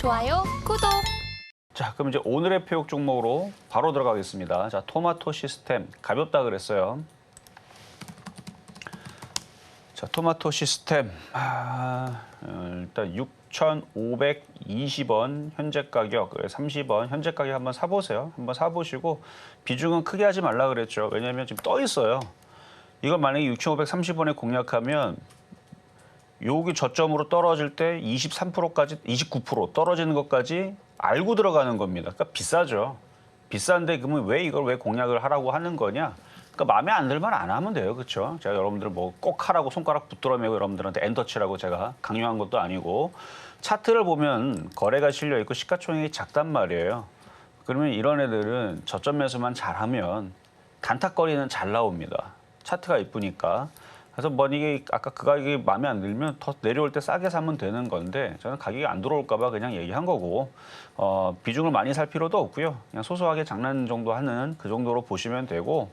좋아요, 구독. 자, 그럼 이제 오늘의 표육 종목으로 바로 들어가겠습니다. 자, 토마토 시스템 가볍다 그랬어요. 자, 토마토 시스템 아, 어, 일단 6,520원 현재 가격 30원 현재 가격 한번 사보세요. 한번 사보시고 비중은 크게 하지 말라 그랬죠. 왜냐하면 지금 떠 있어요. 이걸 만약에 6,530원에 공략하면 여기 저점으로 떨어질 때 23%까지 29% 떨어지는 것까지 알고 들어가는 겁니다. 그러니까 비싸죠. 비싼데 그러면 왜 이걸 왜 공략을 하라고 하는 거냐? 그러니까 마음에 안 들면 안 하면 돼요. 그렇죠? 제가 여러분들 뭐 꼭 하라고 손가락 붙들어 매고 여러분들한테 엔터치라고 제가 강요한 것도 아니고 차트를 보면 거래가 실려 있고 시가총액이 작단 말이에요. 그러면 이런 애들은 저점 매수만 잘하면 단타거리는 잘 나옵니다. 차트가 이쁘니까. 그래서 만약에 아까 그 가격이 마음에 안 들면 더 내려올 때 싸게 사면 되는 건데 저는 가격이 안 들어올까 봐 그냥 얘기한 거고 어, 비중을 많이 살 필요도 없고요. 그냥 소소하게 장난 정도 하는 그 정도로 보시면 되고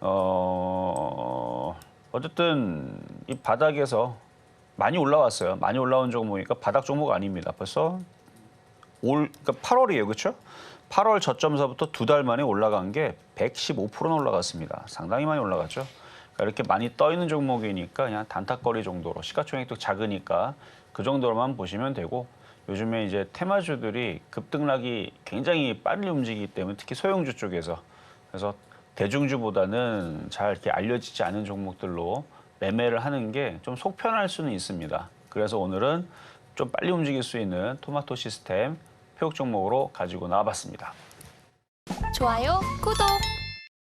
어, 어쨌든 이 바닥에서 많이 올라왔어요. 많이 올라온 종목이니까 바닥 종목 아닙니다. 벌써 올 그러니까 8월이에요, 그렇죠? 8월 저점서부터 두 달 만에 올라간 게 115%는 올라갔습니다. 상당히 많이 올라갔죠. 그러니까 이렇게 많이 떠 있는 종목이니까 그냥 단타거리 정도로 시가총액도 작으니까 그 정도로만 보시면 되고 요즘에 이제 테마주들이 급등락이 굉장히 빨리 움직이기 때문에 특히 소형주 쪽에서 그래서 대중주보다는 잘 이렇게 알려지지 않은 종목들로 매매를 하는 게 좀 속편할 수는 있습니다. 그래서 오늘은 좀 빨리 움직일 수 있는 토마토 시스템 표육 종목으로 가지고 나와봤습니다. 좋아요, 구독.